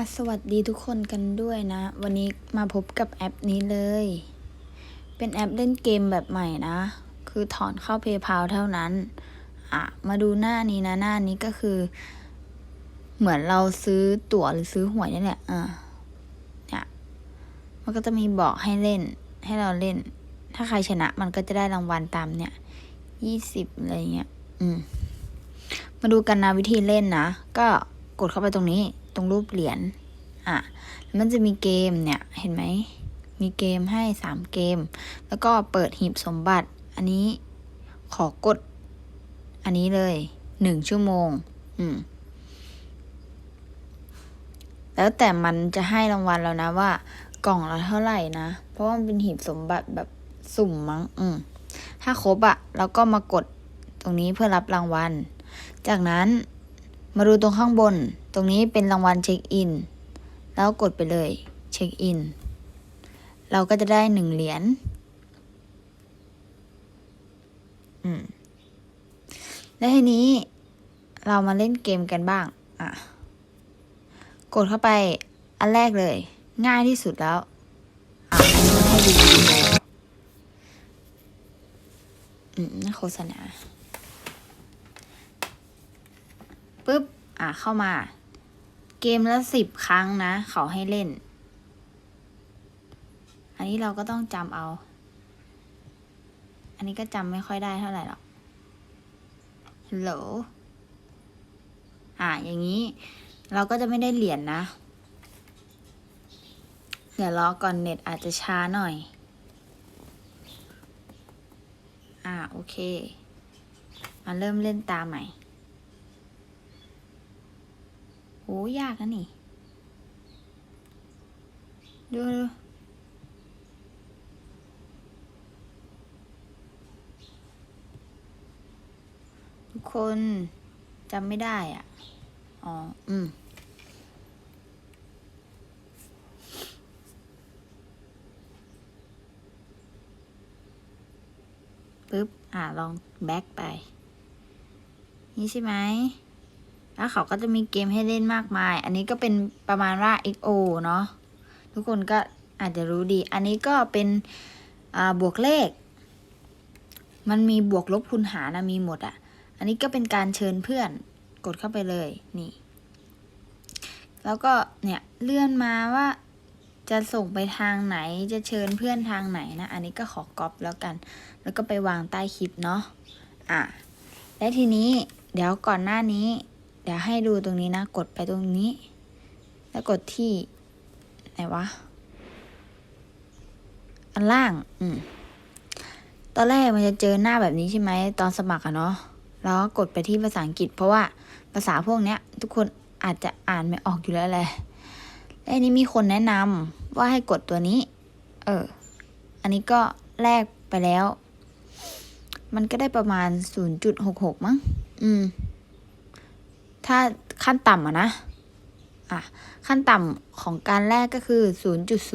อสวัสดีทุกคนกันด้วยนะ วันนี้มาพบกับแอปนี้เลย เป็นแอปเล่นเกมแบบใหม่นะ คือถอนเข้า PayPal เท่านั้น อะ มาดูหน้านี้นะ หน้านี้ก็คือ เหมือนเราซื้อตั๋วหรือซื้อหวยนี่แหละอะเนี่ยมันก็จะมีบอกให้เล่น ให้เราเล่น ถ้าใครชนะมันก็จะได้รางวัลตามเนี่ยยี่สิบอะไรเงี้ย อืม มาดูกันนะวิธีเล่นนะ ก็กดเข้าไปตรงนี้ ตรงรูปเหรียญอะมันจะมีเกมเนี่ยเห็นไหมมีเกมให้สามเกม แล้วก็เปิดหีบสมบัติ อันนี้ขอกด อันนี้เลยหนึ่งชั่วโมง อืม แล้วแต่มันจะให้รางวัลแล้วนะว่ากล่องละเท่าไหร่นะ เพราะว่ามันเป็นหีบสมบัติแบบสุ่มมั้ง อืม ถ้าครบอะเราก็มากดตรงนี้เพื่อรับรางวัล จากนั้น มาดูตรงข้างบน ตรงนี้เป็นรางวัลเช็คอิน แล้วกดไปเลยเช็คอิน เราก็จะได้หนึ่งเหรียญอืมและทีนี้เรามาเล่นเกมกันบ้าง อะ กดเข้าไปอันแรกเลย ง่ายที่สุดแล้วอะให้ดูอืมโฆษณา ปุ๊บ อะเข้ามา เกมละสิบครั้งนะ เขาให้เล่น อันนี้เราก็ต้องจำเอา อันนี้ก็จำไม่ค่อยได้เท่าไหร่หรอกฮัลโหลอะอย่างนี้ เราก็จะไม่ได้เหรียญนะเดี๋ยวรอก่อนเน็ตอาจจะช้าหน่อย อ่าโอเค มาเริ่มเล่นตาใหม่ โหยากนะนี่ ดูดูทุกคนจำไม่ได้อะ อ๋อ อืมปึ๊บ อ่าลองแบ็กไป นี่ใช่ไหม แล้วเขาก็จะมีเกมให้เล่นมากมาย อันนี้ก็เป็นประมาณว่า XO เนาะทุกคนก็อาจจะรู้ดี อันนี้ก็เป็นอ่าบวกเลข มันมีบวกลบคูณหารนะมีหมดอะ่ะ อันนี้ก็เป็นการเชิญเพื่อนกดเข้าไปเลยนี่ แล้วก็เนี่ยเลื่อนมาว่าจะส่งไปทางไหนจะเชิญเพื่อนทางไหนนะ อันนี้ก็ขอก๊อปแล้วกัน แล้วก็ไปวางใต้คลิปเนาะอะและทีนี้เดี๋ยวก่อนหน้านี้ เดี๋ยวให้ดูตรงนี้นะ กดไปตรงนี้ แล้วกดที่ ไหนวะ อันล่าง อืม ตอนแรกมันจะเจอหน้าแบบนี้ใช่ไหม ตอนสมัครอะเนาะ แล้วก็กดไปที่ภาษาอังกฤษ เพราะว่าภาษาพวกเนี้ย ทุกคนอาจจะอ่านไม่ออกอยู่แล้วแหละและอันนี้มีคนแนะนำว่าให้กดตัวนี้ เออ อันนี้ก็แลกไปแล้ว มันก็ได้ประมาณ 0.66 มั้ง อืม ถ้าขั้นต่ำอะนะอะขั้นต่ำของการแรกก็คือ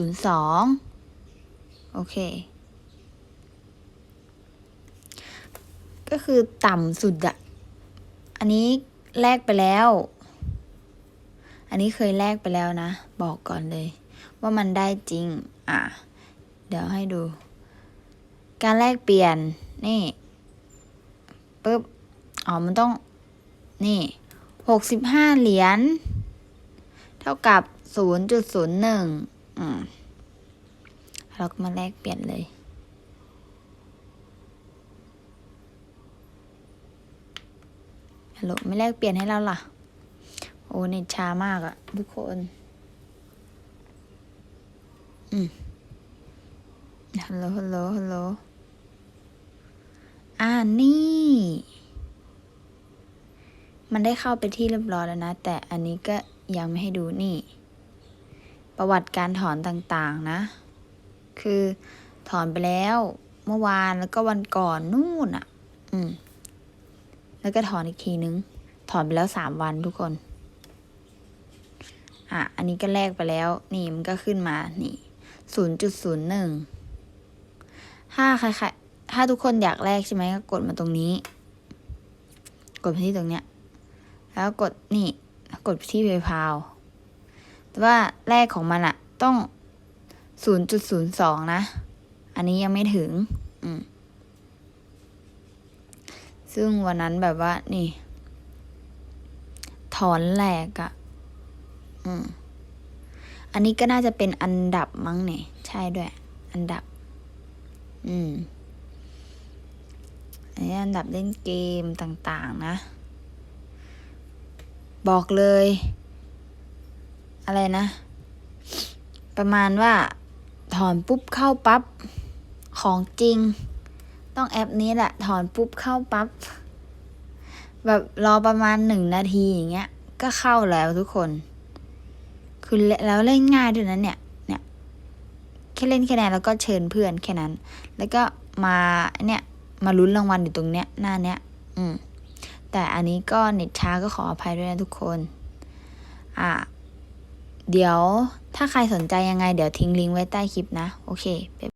0.02 โอเค ก็คือต่ำสุดอะอันนี้แลกไปแล้ว อันนี้เคยแลกไปแล้วนะ บอกก่อนเลย ว่ามันได้จริง อะ เดี๋ยวให้ดู การแลกเปลี่ยน นี่ปุ๊บ อ๋อ มันต้อง นี่ หกสิบห้าเหรียญ เท่ากับศูนย์จุดศูนย์หนึ่งอืมเราก็มาแลกเปลี่ยนเลย ฮัลโหลไม่แลกเปลี่ยนให้เราล่ะ โอ้เน็ตช้ามากอะทุกคน อืม ฮัลโหล ฮัลโหล ฮัลโหล อ่านี่ มันได้เข้าไปที่เรียบร้อยแล้วนะ แต่อันนี้ก็ยังไม่ให้ดูนี่ ประวัติการถอนต่างๆนะ คือถอนไปแล้วเมื่อวานแล้วก็วันก่อนนู่นอะ อืม แล้วก็ถอนอีกทีนึง ถอนไปแล้วสามวันทุกคน อะ อันนี้ก็แลกไปแล้ว นี่มันก็ขึ้นมา นี่ศูนย์จุดศูนย์หนึ่งถ้าใครๆถ้าทุกคนอยากแลกใช่ไหมก็กดมาตรงนี้ กดไปที่ตรงเนี้ย แล้วกดนี่กดที่ PayPal แต่ว่าแรกของมันอะต้องศูนย์จุดศูนย์สองนะ อันนี้ยังไม่ถึง อืม ซึ่งวันนั้นแบบว่า นี่ ถอนแหลกอะอืม อันนี้ก็น่าจะเป็นอันดับมั้งเนี่ยใช่ด้วย อันดับ อืม อันนี้อันดับเล่นเกมต่าง ๆ นะ บอกเลย อะไรนะ ประมาณว่าถอนปุ๊บเข้าปั๊บของจริง ต้องแอปนี้แหละ ถอนปุ๊บเข้าปั๊บแบบรอประมาณหนึ่งนาทีอย่างเงี้ย ก็เข้าแล้วทุกคน คือแล้วเล่นง่ายด้วยนะเนี่ย เนี่ย แค่เล่นแค่นั้นแล้วก็เชิญเพื่อนแค่นั้น แล้วก็มาเนี่ย มาลุ้นรางวัลอยู่ตรงเนี้ยหน้าเนี้ย อืม แต่อันนี้ก็เน็ตช้าก็ขออภัยด้วยนะทุกคน อะ เดี๋ยวถ้าใครสนใจยังไง เดี๋ยวทิ้งลิงก์ไว้ใต้คลิปนะ โอเค